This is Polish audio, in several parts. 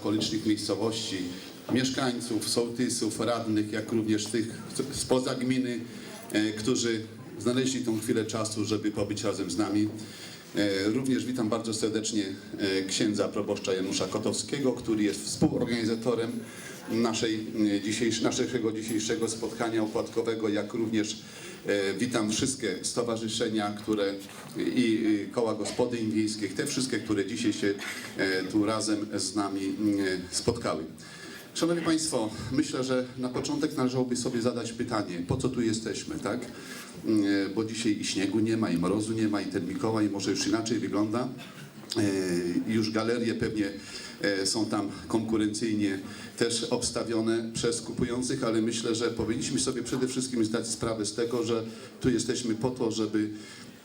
okolicznych miejscowości, mieszkańców, sołtysów, radnych, jak również tych spoza gminy, e, którzy znaleźli tą chwilę czasu, żeby pobyć razem z nami. E, Również witam bardzo serdecznie e, księdza proboszcza Janusza Kotowskiego, który jest współorganizatorem naszej, dzisiejszego spotkania opłatkowego, jak również witam wszystkie stowarzyszenia, które i koła gospodyń wiejskich, te wszystkie, które dzisiaj się e, tu razem z nami e, spotkały. Szanowni Państwo, myślę, że na początek należałoby sobie zadać pytanie, po co tu jesteśmy, tak? E, Bo dzisiaj i śniegu nie ma, i mrozu nie ma, i ten Mikołaj może już inaczej wygląda. E, Już galerie pewnie e, są tam konkurencyjnie też obstawione przez kupujących, ale myślę, że powinniśmy sobie przede wszystkim zdać sprawę z tego, że tu jesteśmy po to, żeby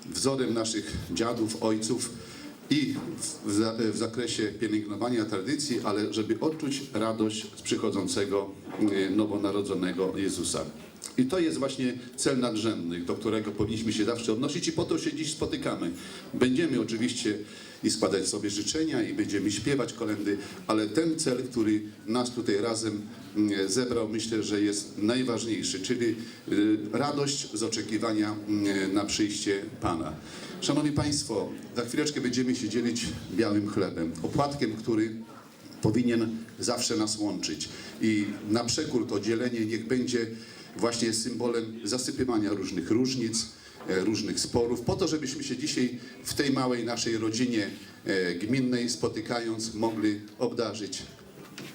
wzorem naszych dziadów, ojców i w, w zakresie pielęgnowania tradycji, ale żeby odczuć radość z przychodzącego e, nowonarodzonego Jezusa. I to jest właśnie cel nadrzędny, do którego powinniśmy się zawsze odnosić i po to się dziś spotykamy. Będziemy oczywiście i składać sobie życzenia i będziemy śpiewać kolendy, ale ten cel, który nas tutaj razem mm, zebrał, myślę, że jest najważniejszy, czyli y, radość z oczekiwania mm, na przyjście Pana. Szanowni Państwo, za chwileczkę będziemy się dzielić białym chlebem, opłatkiem, który powinien zawsze nas łączyć. I na przekór to dzielenie niech będzie właśnie symbolem zasypywania różnych różnic, e, różnych sporów, po to, żebyśmy się dzisiaj w tej małej naszej rodzinie e, gminnej spotykając mogli obdarzyć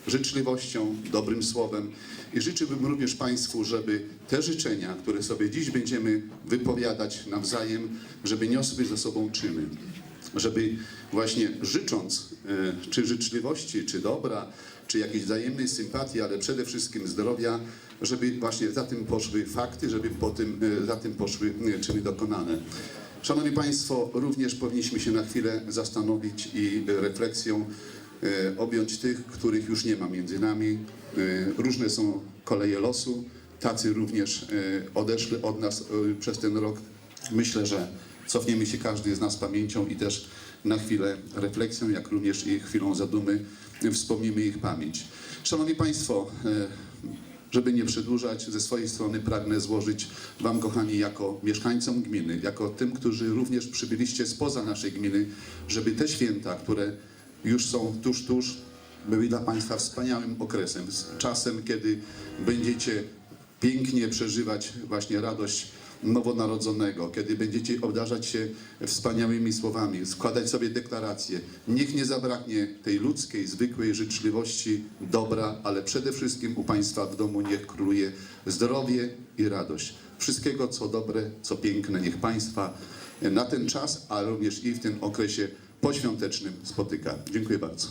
życzliwością, dobrym słowem. I życzyłbym również Państwu, żeby te życzenia, które sobie dziś będziemy wypowiadać nawzajem, żeby niosły ze sobą czyny. Żeby właśnie życząc e, czy życzliwości, czy dobra, czy jakiejś wzajemnej sympatii, ale przede wszystkim zdrowia, żeby właśnie za tym poszły fakty, żeby po tym, e, za tym poszły e, czyny dokonane. Szanowni Państwo, również powinniśmy się na chwilę zastanowić i refleksją objąć tych, których już nie ma między nami. Różne są koleje losu, tacy również odeszli od nas przez ten rok. Myślę, że cofniemy się każdy z nas pamięcią i też na chwilę refleksją, jak również i chwilą zadumy wspomnimy ich pamięć. Szanowni Państwo, e, żeby nie przedłużać, ze swojej strony pragnę złożyć Wam, kochani, jako mieszkańcom gminy, jako tym, którzy również przybyliście spoza naszej gminy, żeby te święta, które już są tuż, tuż, były dla Państwa wspaniałym okresem, czasem, kiedy będziecie pięknie przeżywać właśnie radość nowonarodzonego, kiedy będziecie obdarzać się wspaniałymi słowami, składać sobie deklaracje. Niech nie zabraknie tej ludzkiej, zwykłej życzliwości, dobra, ale przede wszystkim u Państwa w domu niech króluje zdrowie i radość. Wszystkiego, co dobre, co piękne, niech Państwa na ten czas, a również i w tym okresie poświątecznym spotyka. Dziękuję bardzo.